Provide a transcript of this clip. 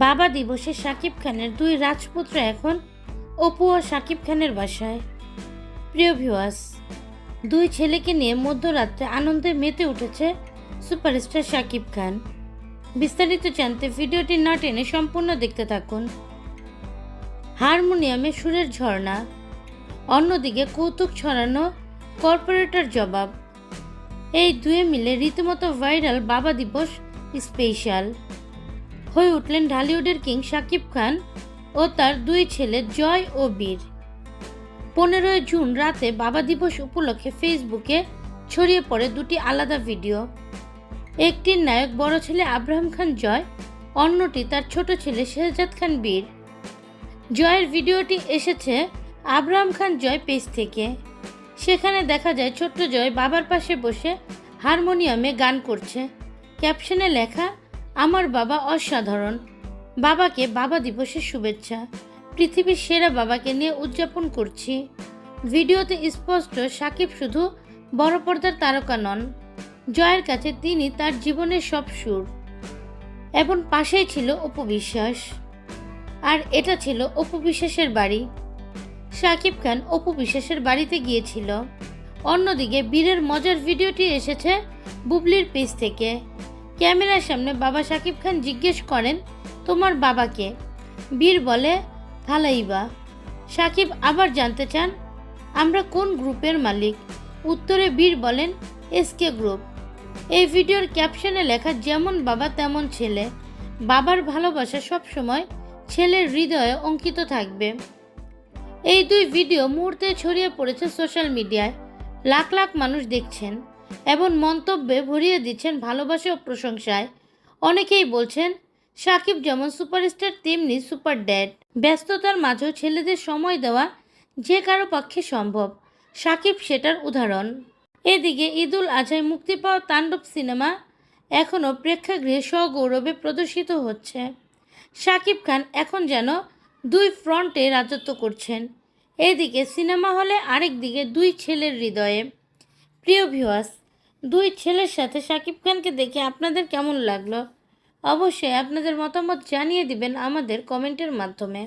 বাবা দিবসে শাকিব খানের দুই রাজপুত্র এখন, অপু ও শাকিব খানের বাসায়। প্রিয় ভিউয়ার্স, দুই ছেলেকে নিয়ে মধ্যরাত্রে আনন্দে মেতে উঠেছে সুপারস্টার শাকিব খান। বিস্তারিত জানতে ভিডিওটি না টেনে সম্পূর্ণ দেখতে থাকুন। হারমোনিয়ামে সুরের ঝর্ণা, অন্যদিকে কৌতুক ছড়ানো কর্পোরেটর জবাব। এই দুয়ে মিলে রীতিমতো ভাইরাল বাবা দিবস স্পেশাল। হয়ে উঠলেন ঢালিউডের কিং শাকিব খান ও তার দুই ছেলে জয় ও বীর। পনেরোই জুন রাতে বাবা দিবস উপলক্ষে ফেসবুকে ছড়িয়ে পড়ে দুটি আলাদা ভিডিও। একটির নায়ক বড় ছেলে আব্রাহাম খান জয়, অন্যটি তার ছোট ছেলে শেহজাদ খান বীর। জয়ের ভিডিওটি এসেছে আব্রাহাম খান জয় পেজ থেকে। সেখানে দেখা যায় ছোট্ট জয় বাবার পাশে বসে হারমোনিয়ামে গান করছে। ক্যাপশনে লেখা আমার বাবা অসাধারণ। বাবাকে বাবা দিবসের শুভেচ্ছা। পৃথিবীর সেরা বাবাকে নিয়ে উদযাপন করছি। ভিডিওতে স্পষ্ট, সাকিব শুধু বড় পর্দার তারকা নন। জয়ের কাছে তিনি তার জীবনের সব সুর। এবং পাশেই ছিল অপবিশ্বাস আর এটা ছিল অপবিশ্বাসের বাড়ি। সাকিব খান অপু বিশ্বাসের বাড়িতে গিয়েছিল। অন্যদিকে বীরের মজার ভিডিওটি এসেছে বুবলির পেজ থেকে। ক্যামেরার সামনে বাবা সাকিব খান জিজ্ঞেস করেন, তোমার বাবাকে বীর বলে থালাইবা সাকিব আবার জানতে চান, আমরা কোন গ্রুপের মালিক? উত্তরে বীর বলেন, এসকে গ্রুপ। এই ভিডিওর ক্যাপশনে লেখা যেমন বাবা তেমন ছেলে। বাবার ভালোবাসা সবসময় ছেলের হৃদয়ে অঙ্কিত থাকবে। এই দুই ভিডিও মুহূর্তে ছড়িয়ে পড়েছে সোশ্যাল মিডিয়ায়। লাখ লাখ মানুষ দেখছেন। এবং মন্তব্যে ভরিয়ে দিচ্ছেন ভালোবাসা ও প্রশংসায়। অনেকেই বলছেন, সাকিব যেমন সুপারস্টার, তেমনি সুপার ড্যাড। ব্যস্ততার মাঝেও ছেলেদের সময় দেওয়া যে কারও পক্ষে সম্ভব, সাকিব সেটার উদাহরণ। এদিকে ঈদুল আজহায় মুক্তি পাওয়া তাণ্ডব সিনেমা এখনও প্রেক্ষাগৃহে সগৌরবে প্রদর্শিত হচ্ছে। শাকিব খান এখন যেন দুই ফ্রন্টে রাজত্ব করছেন। এদিকে সিনেমা হলে আরেক দিকে দুই ছেলের হৃদয়ে। প্রিয় ভিউয়ার্স দুই ছেলের সাথে সাকিব খানকে দেখে আপনাদের কেমন লাগল? অবশ্যই আপনাদের মতামত জানিয়ে দিবেন আমাদের কমেন্টের মাধ্যমে।